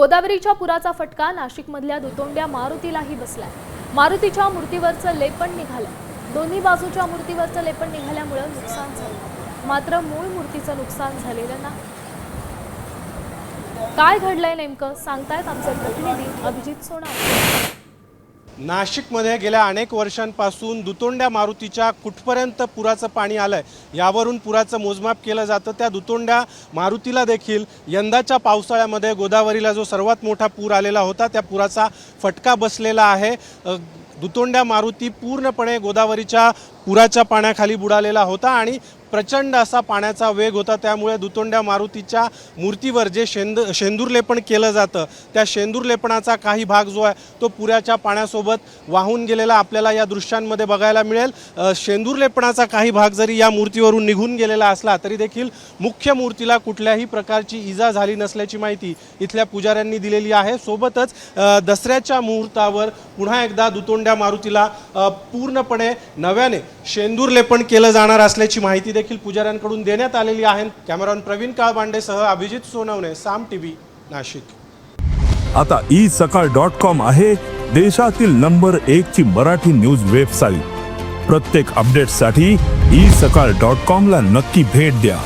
गोदावरीच्या पुराचा फटका नाशिकमधल्या दुतोंड्या मारुतीलाही बसलाय. मारुतीच्या मूर्तीवरचं लेपण निघालं दोन्ही बाजूच्या मूर्तीवरचं लेपण निघाल्यामुळं नुकसान झालं. मात्र मूळ मूर्तीचं नुकसान झालेलं नाही. काय घडलंय नेमकं? सांगतायत आमचे प्रतिनिधी अभिजित सोनार नाशिकमध्ये गेल्या अनेक वर्षांपासून दुतोंड्या मारुतीच्या कुठपर्यंत पुराचं पाणी आलं आहे यावरून पुराचं मोजमाप केलं जातं. त्या दुतोंड्या मारुतीला देखील यंदाच्या पावसाळ्यामध्ये गोदावरीला जो सर्वात मोठा पूर आलेला होता त्या पुराचा फटका बसलेला आहे. दुतोंड्या मारुती पूर्णपणे गोदावरीच्या पुराच्या पाण्याखाली बुडालेला होता आणि प्रचंड असा पाण्याचा वेग होता. त्यामुळे दुतोंड्या मारुतीच्या मूर्तीवर जे शेंद शेंदूरलेपण केलं जातं त्या शेंदूरलेपणाचा काही भाग जो आहे तो पुऱ्याच्या पाण्यासोबत वाहून गेलेला आपल्याला या दृश्यांमध्ये बघायला मिळेल. शेंदूरलेपणाचा काही भाग जरी या मूर्तीवरून निघून गेलेला असला तरी देखील मुख्य मूर्तीला कुठल्याही प्रकारची इजा झाली नसल्याची माहिती इथल्या पुजाऱ्यांनी दिलेली आहे. सोबतच दसऱ्याच्या मुहूर्तावर पुन्हा एकदा दुतोंड्या मारुतीला पूर्णपणे नव्याने शेंदूर लेपण केलं जाणार असल्याची माहिती देखील पुजाऱ्यांकडून देण्यात आलेली आहे. कॅमेरॉन प्रवीण काळबांडेसह अभिजित सोनवणे साम टीव्ही नाशिक. आता ई सकाळ डॉट कॉम आहे देशातील नंबर एक ची मराठी न्यूज वेबसाईट. प्रत्येक अपडेटसाठी ई सकाळ डॉट कॉम ला नक्की भेट द्या.